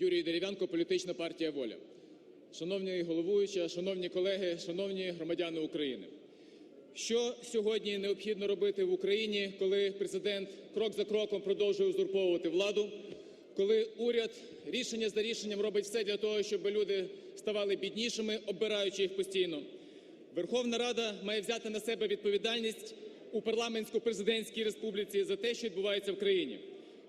Юрій Дерев'янко, політична партія "Воля". Шановний головуючий, шановні колеги, шановні громадяни України! Що сьогодні необхідно робити в Україні, коли Президент крок за кроком продовжує узурповувати владу, коли уряд рішення за рішенням робить все для того, щоб люди ставали біднішими, оббираючи їх постійно? Верховна Рада має взяти на себе відповідальність у парламентсько-президентській республіці за те, що відбувається в країні.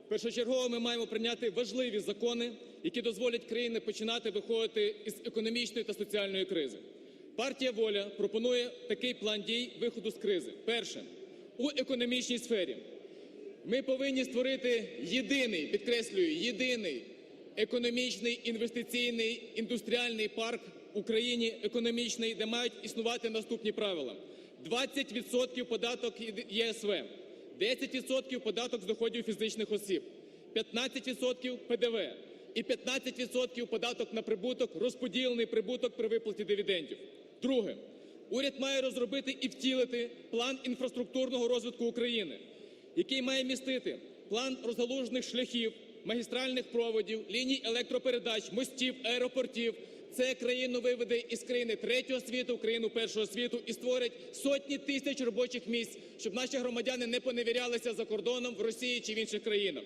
Першочергово ми маємо прийняти важливі закони, які дозволять країні починати виходити із економічної та соціальної кризи. Партія "Воля" пропонує такий план дій виходу з кризи. Перше. У економічній сфері ми повинні створити єдиний, підкреслюю, єдиний економічний, інвестиційний, індустріальний парк в Україні економічний, де мають існувати наступні правила: 20% податок ЄСВ, 10% податок з доходів фізичних осіб, 15% ПДВ і 15% податок на прибуток, розподілений прибуток при виплаті дивідендів. Друге. Уряд має розробити і втілити план інфраструктурного розвитку України, який має містити план розгалужених шляхів, магістральних проводів, ліній електропередач, мостів, аеропортів. Це країну виведе із країни третього світу в країну першого світу і створить сотні тисяч робочих місць, щоб наші громадяни не поневірялися за кордоном в Росії чи в інших країнах.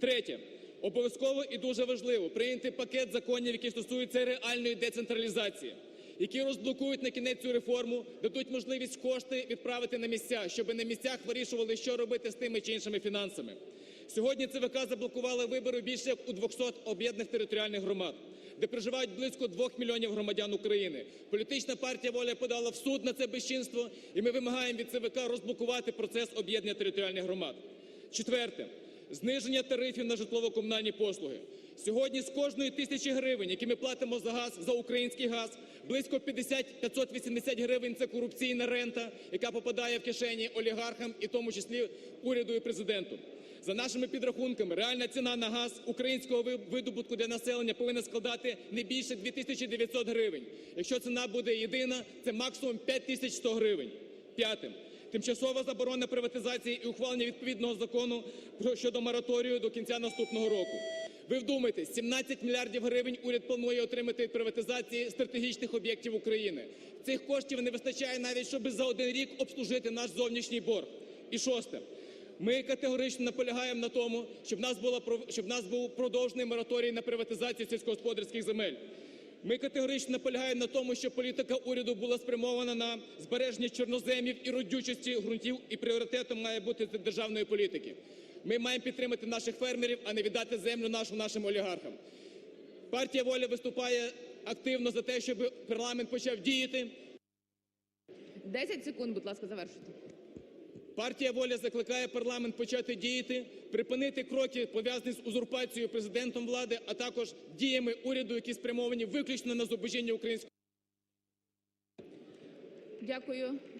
Третє. Обов'язково і дуже важливо прийняти пакет законів, які стосуються реальної децентралізації, які розблокують на кінець цю реформу, дадуть можливість кошти відправити на місця, щоб на місцях вирішували, що робити з тими чи іншими фінансами. Сьогодні ЦВК заблокували вибори більше як у 200 об'єднаних територіальних громад, де проживають близько 2 мільйонів громадян України. Політична партія "Воля" подала в суд на це безчинство, і ми вимагаємо від ЦВК розблокувати процес об'єднання територіальних громад. Четверте. Зниження тарифів на житлово-комунальні послуги. Сьогодні з кожної тисячі гривень, які ми платимо за газ, за український газ, близько 50-580 гривень – це корупційна рента, яка попадає в кишені олігархам і в тому числі уряду і Президенту. За нашими підрахунками, реальна ціна на газ українського видобутку для населення повинна складати не більше 2 тисячі 900 гривень. Якщо ціна буде єдина, це максимум 5 тисяч 100 гривень. П'яте. Тимчасова заборона приватизації і ухвалення відповідного закону щодо мораторію до кінця наступного року. Ви вдумайтесь, 17 мільярдів гривень уряд планує отримати від приватизації стратегічних об'єктів України. Цих коштів не вистачає навіть, щоб за один рік обслужити наш зовнішній борг. І шосте. Ми категорично наполягаємо на тому, щоб в нас була, щоб нас був продовжений мораторій на приватизацію сільськогосподарських земель. Ми категорично наполягаємо на тому, щоб політика уряду була спрямована на збереження чорноземів і родючості ґрунтів, і пріоритетом має бути державної політики. Ми маємо підтримати наших фермерів, а не віддати землю нашу нашим олігархам. Партія "Воля" виступає активно за те, щоб парламент почав діяти. 10 секунд, будь ласка, завершуйте. Партія "Воля" закликає парламент почати діяти, припинити кроки, пов'язані з узурпацією Президентом влади, а також діями уряду, які спрямовані виключно на зубожіння українського… Дякую.